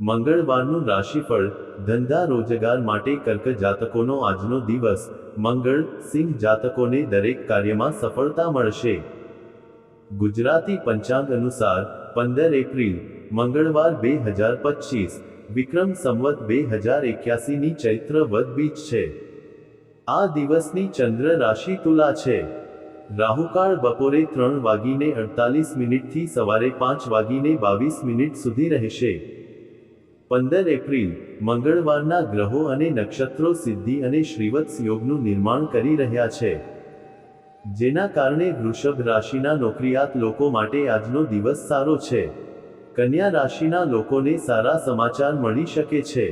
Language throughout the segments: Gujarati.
મંગળવારનું રાશિફળ ધંધા રોજગાર માટે કર્ક જાતકોનો આજનો દિવસ. મંગળ સિંહ જાતકોને દરેક કાર્યમાં સફળતા મળશે. ગુજરાતી પંચાંગ અનુસાર પંદર એપ્રિલ, મંગળવાર બે હજાર પચીસ, વિક્રમ સંવત બે હજાર એક્યાસીની ચૈત્ર વદ બીજ છે. આ દિવસની ચંદ્ર રાશિ તુલા છે. રાહુકાળ બપોરે ત્રણ વાગીને અડતાલીસ મિનિટથી સવારે પાંચ વાગીને બાવીસ મિનિટ સુધી રહેશે. પંદર એપ્રિલ, મંગળવારના ગ્રહો અને નક્ષત્રો સિદ્ધિ અને શ્રીવત્સ યોગનું નિર્માણ કરી રહ્યા છે. જેના કારણે વૃષભ રાશિના નોકરિયાત લોકો માટે આજનો દિવસ સારો છે. કન્યા રાશિના લોકોને સારા સમાચાર મળી શકે છે.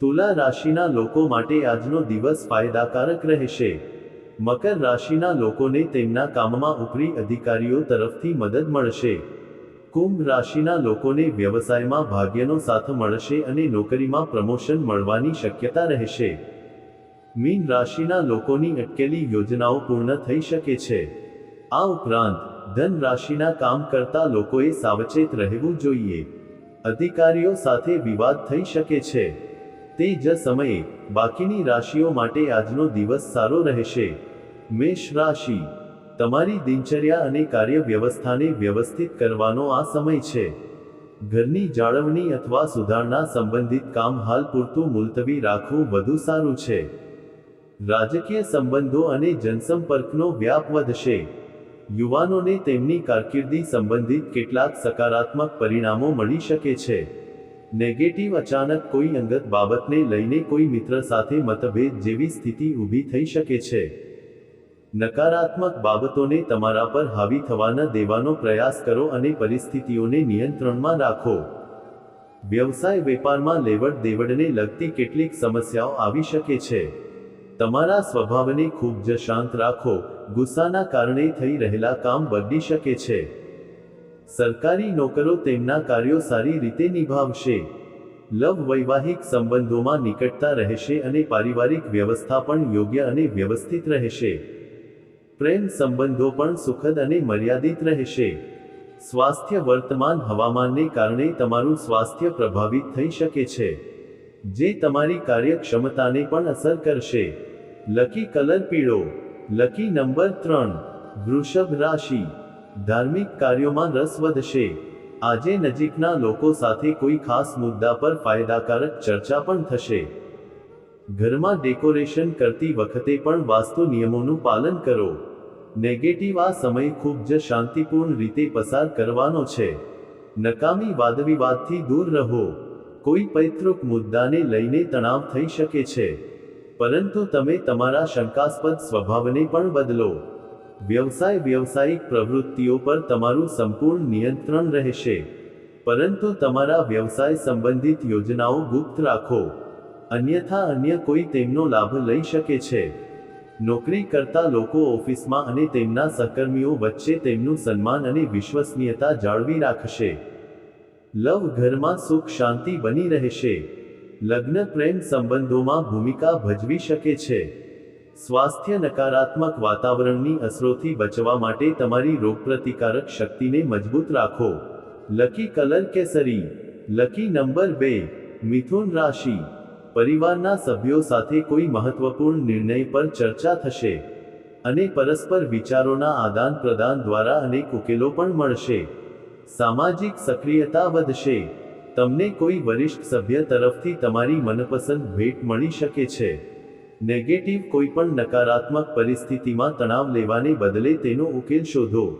તુલા રાશિના લોકો માટે આજનો દિવસ ફાયદાકારક રહેશે. મકર રાશિના લોકોને તેમના કામમાં ઉપરી અધિકારીઓ તરફથી મદદ મળશે. કુંભ રાશિના લોકોને વ્યવસાયમાં ભાગ્યનો સાથ મળશે અને નોકરીમાં પ્રમોશન મળવાની શક્યતા રહેશે. મીન રાશિના લોકોની અટકેલી યોજનાઓ પૂર્ણ થઈ શકે છે. આ ઉપરાંત, ધન રાશિના કામ કરતા લોકોએ સાવચેત રહેવું જોઈએ. અધિકારીઓ સાથે વિવાદ થઈ શકે છે. તે જ સમયે, બાકીની રાશિઓ માટે આજનો દિવસ સારો રહેશે. મેષ રાશિ તમારી દિનચર્યા અને કાર્ય વ્યવસ્થાને વ્યવસ્થિત કરવાનો આ સમય છે. ઘરની જાળવણી અથવા સુધારણા સંબંધિત કામ હાલ પૂરતું મુલતવી રાખવું વધુ સારું છે. રાજકીય સંબંધો અને જનસંપર્કનો વ્યાપ વધશે. યુવાનોને તેમની કારકિર્દી સંબંધિત કેટલાક સકારાત્મક પરિણામો મળી શકે છે. નેગેટિવ અચાનક કોઈ અંગત બાબતને લઈને કોઈ મિત્ર સાથે મતભેદ જેવી સ્થિતિ ઊભી થઈ શકે છે. નકારાત્મક બાબતોને તમારા પર હાવી થવા ન દેવાનો પ્રયાસ કરો અને પરિસ્થિતિઓને નિયંત્રણમાં રાખો. વ્યવસાય વેપારમાં લેવડ દેવડને લગતી કેટલીક સમસ્યાઓ આવી શકે છે. તમારા સ્વભાવને ખૂબ જ શાંત રાખો. ગુસ્સાના કારણે થઈ રહેલા કામ બગડી શકે છે. સરકારી નોકરો તેમના કાર્યો સારી રીતે નિભાવશે. લવ વૈવાહિક સંબંધોમાં નિકટતા રહેશે અને પારિવારિક વ્યવસ્થા પણ યોગ્ય અને વ્યવસ્થિત રહેશે. પ્રેમ સંબંધો પણ સુખદ અને મર્યાદિત રહેશે. સ્વાસ્થ્ય વર્તમાન હવામાનને કારણે તમારું સ્વાસ્થ્ય પ્રભાવિત થઈ શકે છે. જે તમારી કાર્યક્ષમતાને પણ અસર કરશે. લકી કલર પીળો. લકી નંબર ત્રણ. વૃષભ રાશિ. ધાર્મિક કાર્યોમાં રસ વધશે. આજે નજીકના લોકો સાથે કોઈ ખાસ મુદ્દા પર ફાયદાકારક ચર્ચા પણ થશે. ઘરમાં ડેકોરેશન કરતી વખતે પણ વાસ્તુ નિયમોનું પાલન કરો. નેગેટિવ આ સમય ખૂબ જ શાંતિપૂર્ણ રીતે પસાર કરવાનો છે. નકામી વાદવિવાદથી દૂર રહો. કોઈ પૈતૃક મુદ્દાને લઈને તણાવ થઈ શકે છે. પરંતુ તમે તમારા શંકાસ્પદ સ્વભાવને પણ બદલો. વ્યવસાય વ્યવસાયિક પ્રવૃત્તિઓ પર તમારું સંપૂર્ણ નિયંત્રણ રહેશે. પરંતુ તમારા વ્યવસાય સંબંધિત યોજનાઓ ગુપ્ત રાખો. અન્યથા અન્ય કોઈ તેમનો લાભ લઈ શકે છે. નોકરી કરતા લોકો ઓફિસમાં અને તેમના સહકર્મીઓ વચ્ચે તેમનું સન્માન અને વિશ્વસનીયતા જાળવી રાખશે. લવ ઘરમાં સુખ શાંતિ બની રહેશે. લગ્ન પ્રેમ સંબંધોમાં ભૂમિકા ભજવી શકે છે. સ્વાસ્થ્ય નકારાત્મક વાતાવરણની અસરોથી બચવા માટે તમારી રોગપ્રતિકારક શક્તિને મજબૂત રાખો. લકી કલર કેસરી. લકી નંબર બે. મિથુન રાશિ. પરિવારના સભ્યો સાથે કોઈ મહત્વપૂર્ણ નિર્ણય પર ચર્ચા થશે અને પરસ્પર વિચારોના આદાન પ્રદાન દ્વારા અનેક ઉકેલો પણ મળશે. સામાજિક સક્રિયતા વધશે. તમને કોઈ વરિષ્ઠ સભ્ય તરફથી તમારી મનપસંદ ભેટ મળી શકે છે. નેગેટિવ કોઈપણ નકારાત્મક પરિસ્થિતિમાં તણાવ લેવાને બદલે તેનો ઉકેલ શોધો.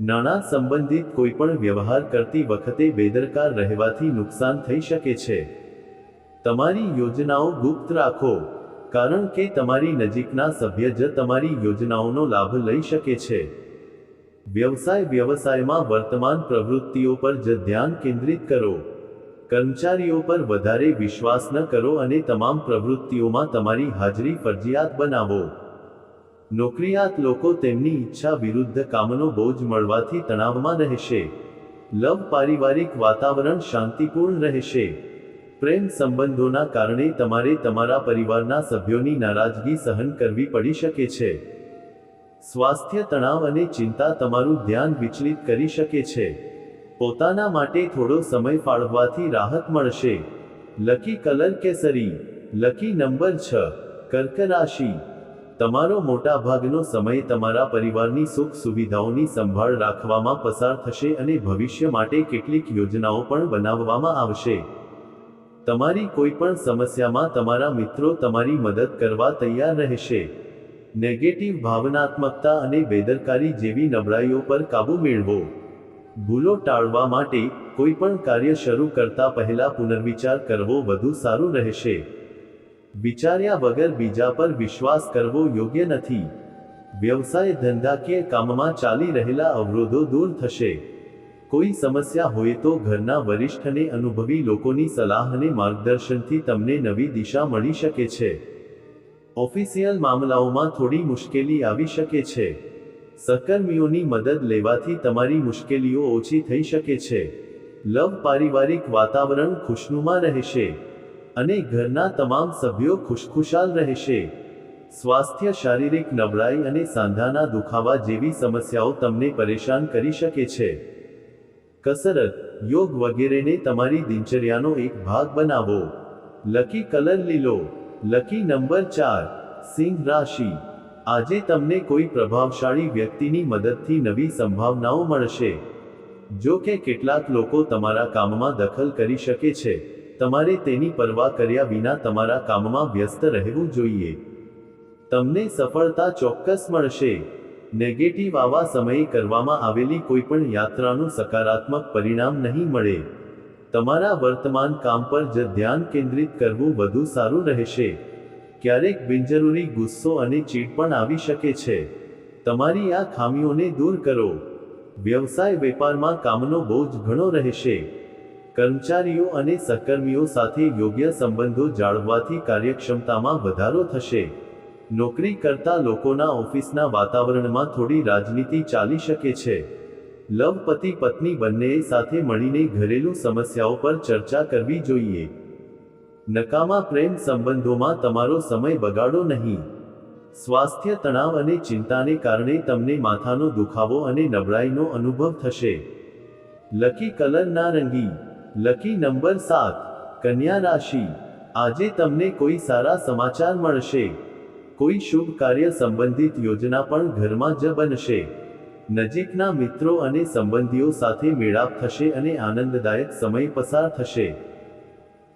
નાણાં સંબંધિત કોઈપણ વ્યવહાર કરતી વખતે બેદરકાર રહેવાથી નુકસાન થઈ શકે છે. તમારી યોજનાઓ ગુપ્ત રાખો, કારણ કે તમારી નજીકના સભ્ય જ તમારી યોજનાઓનો લાભ લઈ શકે છે. વ્યવસાય વ્યવસાયમાં વર્તમાન પ્રવૃત્તિઓ પર જ ધ્યાન કેન્દ્રિત કરો. કર્મચારીઓ પર વધારે વિશ્વાસ ન કરો અને તમામ પ્રવૃત્તિઓમાં તમારી હાજરી ફરજિયાત બનાવો. નોકરિયાત લોકો તેમની ઈચ્છા વિરુદ્ધ કામનો બોજ મળવાથી તણાવમાં રહેશે. લવ પારિવારિક વાતાવરણ શાંતિપૂર્ણ રહેશે. પ્રેમ સંબંધોના કારણે તમારે તમારા પરિવારના સભ્યોની નારાજગી સહન કરવી પડી શકે છે. સ્વાસ્થ્ય તણાવ અને ચિંતા તમારું ધ્યાન વિચલિત કરી શકે છે. પોતાના માટે થોડો સમય ફાળવવાથી રાહત મળશે. લકી કલર કેસરી, લકી નંબર છ, કર્ક રાશિ. તમારો મોટા ભાગનો સમય તમારા પરિવારની સુખ સુવિધાઓની સંભાળ રાખવામાં પસાર થશે અને ભવિષ્ય માટે કેટલીક યોજનાઓ પણ બનાવવામાં આવશે. તમારી કોઈ પણ સમસ્યામાં તમારા મિત્રો તમારી મદદ કરવા તૈયાર રહેશે. નેગેટિવ, ભાવનાત્મકતા અને બેદરકારી જેવી નબળાઈઓ પર કાબૂ મેળવો. ભૂલો ટાળવા માટે કોઈ પણ કાર્ય શરૂ કરતા પહેલા પુનર્વિચાર કરવો વધુ સારું રહેશે. વિચાર્યા વગર બીજા પર વિશ્વાસ કરવો યોગ્ય નથી. વ્યવસાય ધંધાકીય કામમાં ચાલી રહેલા અવરોધો દૂર થશે. કોઈ સમસ્યા હોય તો ઘરના વરિષ્ઠ અને અનુભવી લોકોની સલાહ અને માર્ગદર્શનથી તમને નવી દિશા મળી શકે છે. ઓફિસિયલ મામલાઓમાં થોડી મુશ્કેલી આવી શકે છે. સહકર્મીઓની મદદ લેવાથી તમારી મુશ્કેલીઓ ઓછી થઈ શકે છે. લવ પારિવારિક વાતાવરણ ખુશનુમા રહેશે. અને ઘરના તમામ સભ્યો ખુશખુશાલ રહેશે. સ્વાસ્થ્ય શારીરિક નબળાઈ અને સાંધાના દુખાવા જેવી સમસ્યાઓ તમને પરેશાન કરી શકે છે. કસરત, યોગ વગેરેને તમારી દિનચર્યાનો એક ભાગ બનાવો. લકી કલર લીલો. લકી નંબર ચાર, સિંહ રાશિ. આજે તમને કોઈ પ્રભાવશાળી વ્યક્તિની મદદથી નવી સંભાવનાઓ મળશે. જો કે કેટલાક લોકો તમારા કામમાં દખલ કરી શકે છે. તમારે તેની પરવા કર્યા વિના તમારા કામમાં વ્યસ્ત રહેવું જોઈએ. તમને સફળતા ચોક્કસ મળશે. નેગેટિવ આવા સમયે કરવામાં આવેલી કોઈપણ યાત્રાનું સકારાત્મક પરિણામ નહીં મળે. તમારા વર્તમાન કામ પર જ ધ્યાન કેન્દ્રિત કરવું વધુ સારું રહેશે. ક્યારેક બિનજરૂરી ગુસ્સો અને ચીડ પણ આવી શકે છે. તમારી આ ખામીઓને દૂર કરો. વ્યવસાય વેપારમાં કામનો બોજ ઘણો રહેશે. કર્મચારીઓ અને સહકર્મીઓ સાથે યોગ્ય સંબંધો જાળવવાથી કાર્યક્ષમતામાં વધારો થશે. નોકરી કરતા લોકોના ઓફિસના વાતાવરણમાં થોડી રાજનીતિ ચાલી શકે છે. લવ પતિ પત્ની બંનેએ સાથે મળીને ઘરેલું સમસ્યાઓ પર ચર્ચા કરવી જોઈએ. નકામા પ્રેમ સંબંધોમાં તમારો સમય બગાડો નહીં. સ્વાસ્થ્ય તણાવ અને ચિંતાને કારણે તમને માથાનો દુખાવો અને નબળાઈનો અનુભવ થશે. લકી કલર નારંગી. લકી નંબર સાત. કન્યા રાશિ. આજે તમને કોઈ સારા સમાચાર મળશે. કોઈ શુભ કાર્ય સંબંધિત યોજના પણ ઘરમાં જ બનશે. નજીકના મિત્રો અને સંબંધીઓ સાથે મેળાપ થશે અને આનંદદાયક સમય પસાર થશે.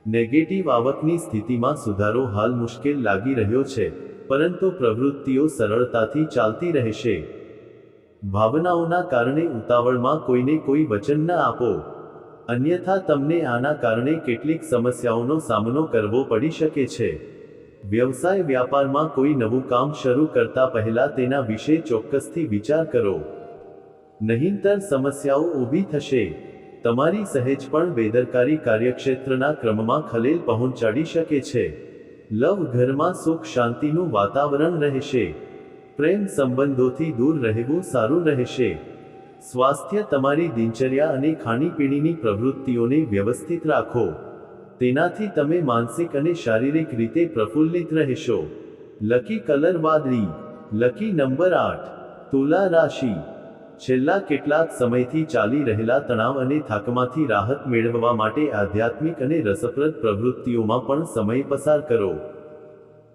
નેગેટિવ આવકની સ્થિતિમાં સુધારો હાલ મુશ્કેલ લાગી રહ્યો છે, પરંતુ પ્રવૃત્તિઓ સરળતાથી ચાલતી રહેશે. ભાવનાઓના કારણે ઉતાવળમાં કોઈને કોઈ વચન ન આપો. અન્યથા તમને આના કારણે કેટલીક સમસ્યાઓનો સામનો કરવો પડી શકે છે. વ્યવસાય વ્યાપારમાં કોઈ નવું કામ શરૂ કરતા પહેલા તેના વિશે ચોક્કસથી વિચાર કરો. નહીંતર સમસ્યાઓ ઊભી થશે. તમારી સહેજ પણ બેદરકારી કાર્યક્ષેત્રના ક્રમમાં ખલેલ પહોંચાડી શકે છે. લવ ઘરમાં સુખ શાંતિનું વાતાવરણ રહેશે. પ્રેમ સંબંધોથી દૂર રહેવું સારું રહેશે. સ્વાસ્થ્ય તમારી દિનચર્યા અને ખાણીપીણીની પ્રવૃત્તિઓને વ્યવસ્થિત રાખો. તેનાથી તમે માનસિક અને શારીરિક રીતે પ્રફુલ્લિત રહેશો. લકી કલર વાદળી. લકી નંબર આઠ. તુલા રાશિ. છેલ્લા કેટલાક સમયથી ચાલી રહેલા તણાવ અને થાકમાંથી રાહત મેળવવા માટે આધ્યાત્મિક અને રસપ્રદ પ્રવૃત્તિઓમાં પણ સમય પસાર કરો.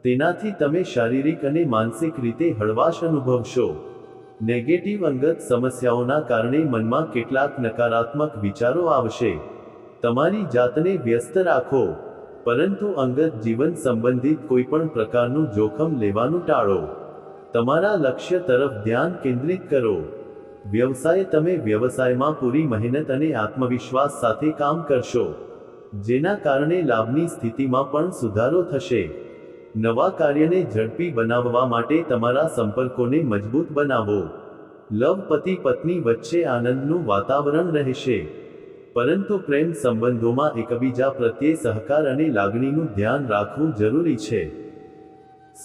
તેનાથી તમે શારીરિક અને માનસિક રીતે હળવાશ અનુભવશો. નેગેટિવ અંગત સમસ્યાઓના કારણે મનમાં કેટલાક નકારાત્મક વિચારો આવશે. તમારી જાતને વ્યસ્ત રાખો, પરંતુ અંગત જીવન સંબંધિત કોઈપણ પ્રકારનું જોખમ લેવાનું ટાળો. તમારા લક્ષ્ય તરફ ધ્યાન કેન્દ્રિત કરો. વ્યવસાય તમે વ્યવસાયમાં પૂરી મહેનત અને આત્મવિશ્વાસ સાથે કામ કરશો, જેના કારણે લાભની સ્થિતિમાં પણ સુધારો થશે. નવા કાર્યને ઝડપી બનાવવા માટે તમારા સંપર્કોને મજબૂત બનાવો. લવ પતિ પત્ની વચ્ચે આનંદનું વાતાવરણ રહેશે. પરંતુ પ્રેમ સંબંધોમાં એકબીજા પ્રત્યે સહકાર અને લાગણીનું ધ્યાન રાખવું જરૂરી છે.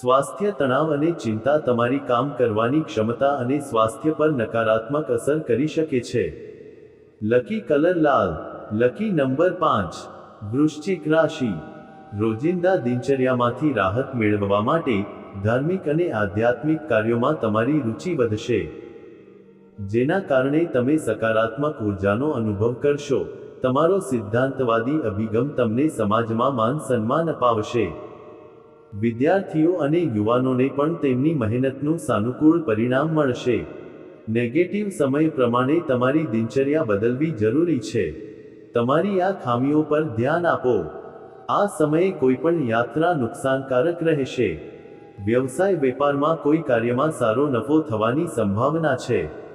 સ્વાસ્થ્ય તણાવ અને ચિંતા તમારી કામ કરવાની ક્ષમતા અને સ્વાસ્થ્ય પર નકારાત્મક અસર કરી શકે છે. લકી કલર લાલ, લકી નંબર પાંચ, વૃશ્ચિક રાશિ. રોજિંદા દિનચર્યામાંથી રાહત મેળવવા માટે ધાર્મિક અને આધ્યાત્મિક કાર્યોમાં તમારી રુચિ વધશે. જેના કારણે તમે સકારાત્મક ઉર્જાનો અનુભવ કરશો. તમારો સિદ્ધાંતવાદી અભિગમ તમને સમાજમાં માન સન્માન અપાવશે. વિદ્યાર્થીઓ અને યુવાનોને પણ તેમની મહેનતનું સાનુકૂળ પરિણામ મળશે. નેગેટિવ સમય પ્રમાણે તમારી દિનચર્યા બદલવી જરૂરી છે. તમારી આ ખામીઓ પર ધ્યાન આપો. આ સમયે કોઈપણ યાત્રા નુકસાનકારક રહેશે. વ્યવસાય વેપારમાં કોઈ કાર્યમાં સારો નફો થવાની સંભાવના છે.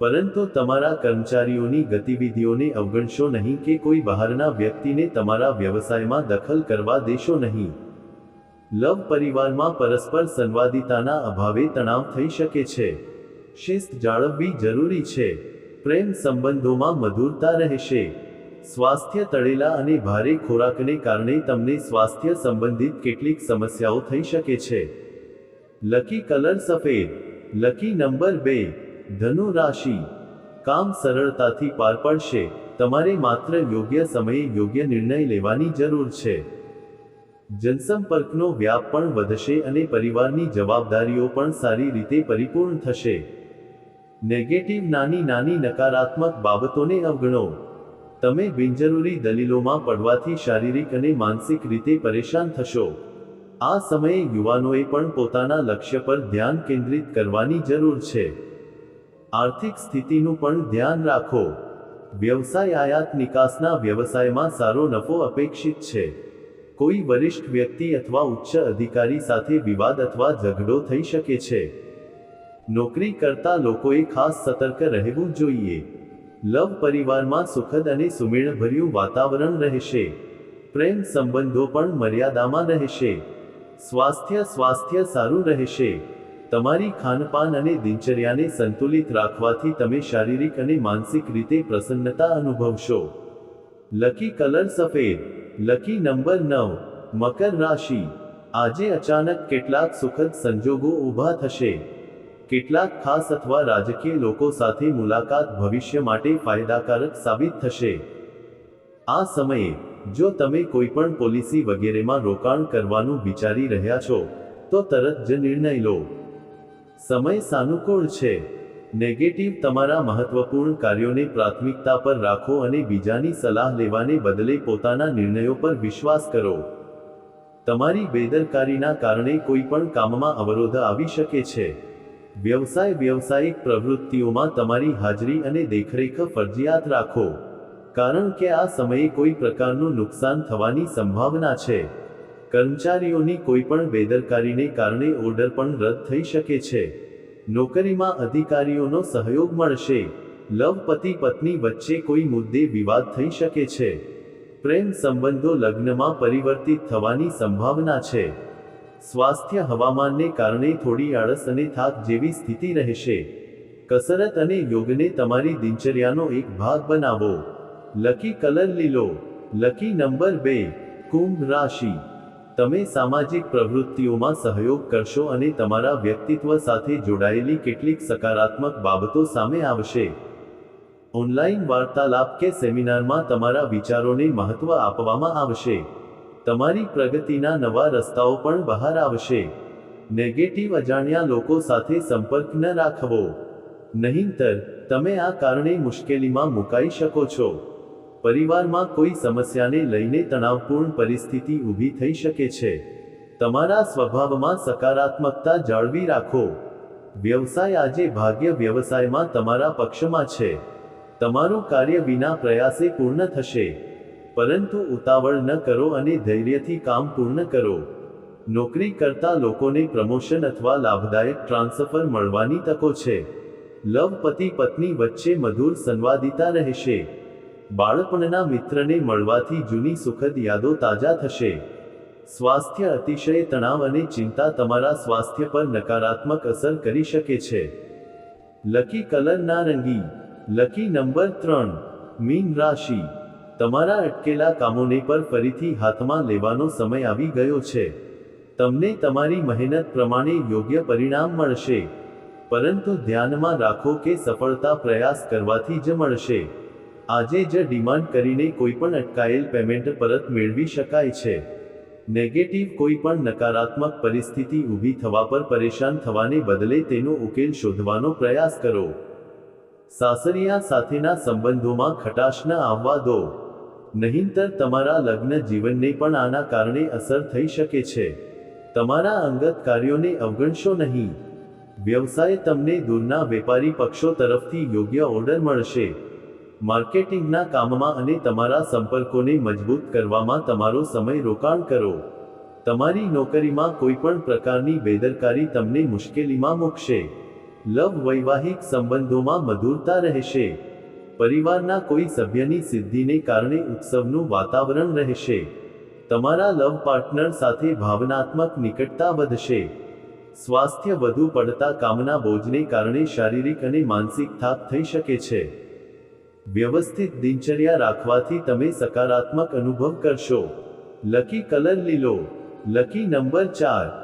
પરંતુ તમારા કર્મચારીઓની ગતિવિધિઓને અવગણશો નહીં કે કોઈ બહારના વ્યક્તિને તમારા વ્યવસાયમાં દખલ કરવા દેશો નહીં. લવ પરિવારમાં પરસ્પર સંવાદિતાના અભાવે તણાવ થઈ શકે છે. શિસ્ત જાળવવી જરૂરી છે. પ્રેમ સંબંધોમાં મધુરતા રહેશે. સ્વાસ્થ્ય તળેલા અને ભારે ખોરાકને કારણે તમને સ્વાસ્થ્ય સંબંધિત કેટલીક સમસ્યાઓ થઈ શકે છે. લકી કલર સફેદ. લકી નંબર બે. ધનુ રાશિ કામ સરળતાથી પાર પડશે. તમારે માત્ર યોગ્ય સમયે યોગ્ય નિર્ણય લેવાની જરૂર છે. જનસંપર્કનો વ્યાપ પણ વધશે અને પરિવારની જવાબદારીઓ પણ સારી રીતે પરિપૂર્ણ થશે. નેગેટિવ નાની નાની નકારાત્મક બાબતોને અવગણો. તમે બિનજરૂરી દલીલોમાં પડવાથી શારીરિક અને માનસિક રીતે પરેશાન થશો. આ સમયે યુવાનોએ પણ પોતાના લક્ષ્ય પર ધ્યાન કેન્દ્રિત કરવાની જરૂર છે. આર્થિક સ્થિતિનું પણ ધ્યાન રાખો. વ્યવસાય આયાત નિકાસના વ્યવસાયમાં સારો નફો અપેક્ષિત છે. કોઈ વરિષ્ઠ વ્યક્તિ અથવા ઉચ્ચ અધિકારી સાથે વિવાદ અથવા ઝઘડો થઈ શકે છે. નોકરી કરતા લોકોએ ખાસ સતર્ક રહેવું જોઈએ. લવ પરિવારમાં સુખદ અને સુમેળભર્યું વાતાવરણ રહેશે. પ્રેમ સંબંધો પણ મર્યાદામાં રહેશે. સ્વાસ્થ્ય સ્વાસ્થ્ય સારું રહેશે. તમારી ખાનપાન અને દિનચર્યાને સંતુલિત રાખવાથી તમે શારીરિક અને માનસિક રીતે પ્રસન્નતા અનુભવશો. લકી કલર સફેદ, લકી નંબર નવ, મકર રાશિ. આજે અચાનક કેટલાક સુખદ સંજોગો ઊભા થશે. કેટલાક ખાસ અથવા રાજકીય લોકો સાથે મુલાકાત ભવિષ્ય માટે ફાયદાકારક સાબિત થશે. આ સમયે, જો તમે કોઈ પણ પોલિસી વગેરેમાં રોકાણ કરવાનું વિચારી રહ્યા છો, તો તરત જ નિર્ણય લો. સમય સાનુકૂળ છે. નેગેટિવ તમારા મહત્વપૂર્ણ કાર્યોને પ્રાથમિકતા પર રાખો અને બીજાની સલાહ લેવાને બદલે પોતાના નિર્ણયો પર વિશ્વાસ કરો. તમારી બેદરકારીના કારણે કોઈ પણ કામમાં અવરોધ આવી શકે છે. વ્યવસાય વ્યવસાયિક પ્રવૃત્તિઓમાં તમારી હાજરી અને દેખરેખ ફરજિયાત રાખો. કારણ કે આ સમયે કોઈ પ્રકારનું નુકસાન થવાની સંભાવના છે. કર્મચારીઓની કોઈપણ બેદરકારીને કારણે ઓર્ડર પણ રદ થઈ શકે છે. નોકરીમાં અધિકારીઓનો સહયોગ મળશે. લવ પતિ પત્ની વચ્ચે કોઈ મુદ્દે વિવાદ થઈ શકે છે. પ્રેમ સંબંધો લગ્નમાં પરિવર્તિત થવાની સંભાવના છે. સ્વાસ્થ્ય હવામાનને કારણે થોડી આળસ અને થાક જેવી સ્થિતિ રહેશે. કસરત અને યોગને તમારી દિનચર્યાનો એક ભાગ બનાવો. લકી કલર લીલો. લકી નંબર બે. કુંભ રાશિ. તમે સામાજિક પ્રવૃત્તિઓમાં સહયોગ કરશો અને તમારા વ્યક્તિત્વ સાથે જોડાયેલી કેટલીક સકારાત્મક બાબતો સામે આવશે. ઓનલાઈન વાર્તાલાપ કે સેમિનારમાં તમારા વિચારોને મહત્વ આપવામાં આવશે. તમારી પ્રગતિના નવા રસ્તાઓ પણ બહાર આવશે. નેગેટિવ અજાણ્યા લોકો સાથે સંપર્ક ન રાખવો. નહીંતર, તમે આ કારણે મુશ્કેલીમાં મુકાઈ શકો છો. પરિવારમાં કોઈ સમસ્યાને લઈને તણાવપૂર્ણ પરિસ્થિતિ ઊભી થઈ શકે છે. તમારા સ્વભાવમાં સકારાત્મકતા જાળવી રાખો. વ્યવસાય આજે ભાગ્ય વ્યવસાયમાં તમારા પક્ષમાં છે. તમારું કાર્ય વિના પ્રયાસે પૂર્ણ થશે. પરંતુ ઉતાવળ ન કરો અને ધૈર્યથી કામ પૂર્ણ કરો. નોકરી કરતા લોકોને પ્રમોશન અથવા લાભદાયક ટ્રાન્સફર મળવાની તકો છે. લવ પતિ પત્ની વચ્ચે મધુર સંવાદિતા રહેશે. બાળપણના મિત્રને મળવાથી જૂની સુખદ યાદો તાજા થશે. સ્વાસ્થ્ય અતિશય તણાવ અને ચિંતા તમારા સ્વાસ્થ્ય પર નકારાત્મક અસર કરી શકે છે. લકી કલર નારંગી, લકી નંબર ત્રણ, મીન રાશિ. તમારા અટકેલા કામોને પર ફરીથી હાથમાં લેવાનો સમય આવી ગયો છે. તમને તમારી મહેનત પ્રમાણે યોગ્ય પરિણામ મળશે. પરંતુ ધ્યાનમાં રાખો કે સફળતા પ્રયાસ કરવાથી જ મળશે. આજે જ ડિમાન્ડ કરીને કોઈ પણ અટકાયેલ પેમેન્ટ પરત મેળવી શકાય છે. નેગેટિવ કોઈ પણ નકારાત્મક પરિસ્થિતિ ઊભી થવા પર પરેશાન થવાને બદલે તેનો ઉકેલ શોધવાનો પ્રયાસ કરો. સાસરિયા સાથેના સંબંધોમાં ખટાશ ન આવવા દો. નહીંતર તમારા લગ્ન જીવનને પણ આના કારણે અસર થઈ શકે છે. તમારા અંગત કાર્યોને અવગણશો નહીં. વ્યવસાય તમને દૂરના વેપારી પક્ષો તરફથી યોગ્ય ઓર્ડર મળશે. માર્કેટિંગના કામમાં અને તમારા સંપર્કોને મજબૂત કરવામાં તમારો સમય રોકાણ કરો. તમારી નોકરીમાં કોઈપણ પ્રકારની બેદરકારી તમને મુશ્કેલીમાં મૂકશે. લવ વૈવાહિક સંબંધોમાં મધુરતા રહેશે. પરિવારના કોઈ સભ્યની સિદ્ધિને કારણે ઉત્સવનું વાતાવરણ રહેશે. તમારા લવ પાર્ટનર સાથે ભાવનાત્મક નિકટતા વધશે. સ્વાસ્થ્ય વધુ પડતા કામના બોજને કારણે શારીરિક અને માનસિક થાક થઈ શકે છે. વ્યવસ્થિત દિનચર્યા રાખવાથી તમે સકારાત્મક અનુભવ કરશો. લકી કલર લીલો. લકી નંબર ચાર.